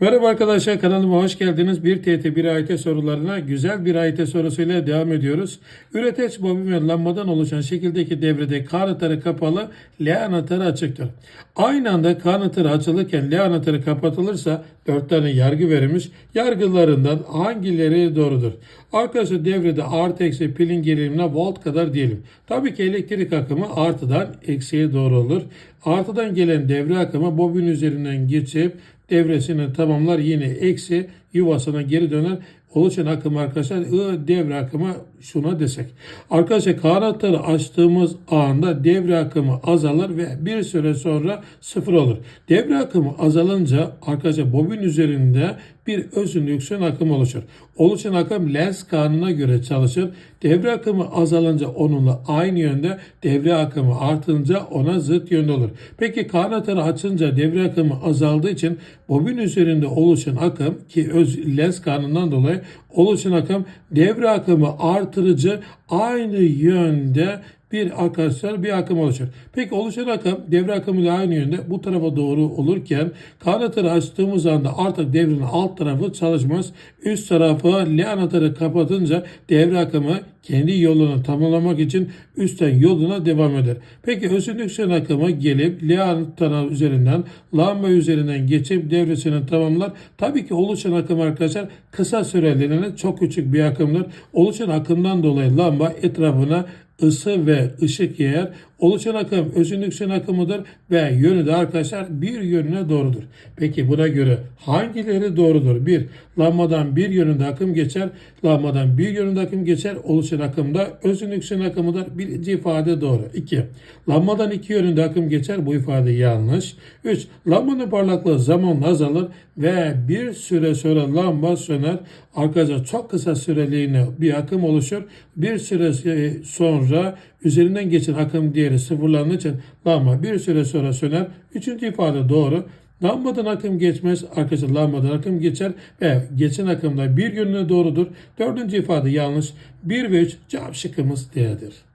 Merhaba arkadaşlar kanalıma hoş geldiniz. Bir TT bir AYT sorularına güzel bir AYT sorusuyla devam ediyoruz. Üreteç bobin ve lambadan oluşan şekildeki devrede K anahtarı kapalı, L anahtarı açıktır. Aynı anda K anahtarı açılırken L anahtarı kapatılırsa 4 tane yargı verilmiş. Yargılarından hangileri doğrudur? Arkadaşlar devrede artı eksi pilin gerilimine volt kadar diyelim. Tabii ki elektrik akımı artıdan eksiye doğru olur. Artıdan gelen devre akımı bobin üzerinden geçip devresini tamamlar yine eksi yuvasına geri döner. Oluşan akım arkadaşlar I devre akımı şuna desek. Arkadaşlar kanatları açtığımız anda devre akımı azalır ve bir süre sonra sıfır olur. Devre akımı azalınca arkadaşlar bobin üzerinde bir özünlüksün akım oluşur. Oluşan akım Lenz kanuna göre çalışır. Devre akımı azalınca onunla aynı yönde, devre akımı artınca ona zıt yönde olur. Peki kanatları açınca devre akımı azaldığı için bobin üzerinde oluşan akım ki öz Lenz kanundan dolayı oluşan akım devre akımı artırıcı aynı yönde bir arkadaşlar bir akım oluşur. Peki oluşan akım devre akımıyla aynı yönde bu tarafa doğru olurken kanatları açtığımız anda artık devrenin alt tarafı çalışmaz. Üst tarafı L anahtarı kapatınca devre akımı kendi yolunu tamamlamak için üstten yoluna devam eder. Peki özünlüksel akımı gelip L anahtarı üzerinden lamba üzerinden geçip devresini tamamlar. Tabii ki oluşan akım arkadaşlar kısa süreliğine çok küçük bir akımdır. Oluşan akımdan dolayı lamba etrafına ısı ve ışık yayar. Oluşan akım özünlüksel akımıdır ve yönü de arkadaşlar bir yönüne doğrudur. Peki buna göre hangileri doğrudur? Bir, lambadan bir yönünde akım geçer. Lambadan bir yönünde akım geçer. Oluşan akımda özünlüksel akımıdır. Birinci ifade doğru. İki, lambadan iki yönünde akım geçer. Bu ifade yanlış. Üç, lambanın parlaklığı zamanla azalır ve bir süre sonra lamba söner. Arkadaşlar çok kısa süreliğine bir akım oluşur. Bir süre sonra üzerinden geçen akım değeri sıfırlandığı için lamba bir süre sonra söner. Üçüncü ifade doğru. Lambadan akım geçmez. Arkadaşlar lambadan akım geçer ve geçen akımda bir yönüne doğrudur. Dördüncü ifade yanlış. 1 ve 3 cevap şıkkımız D'dir.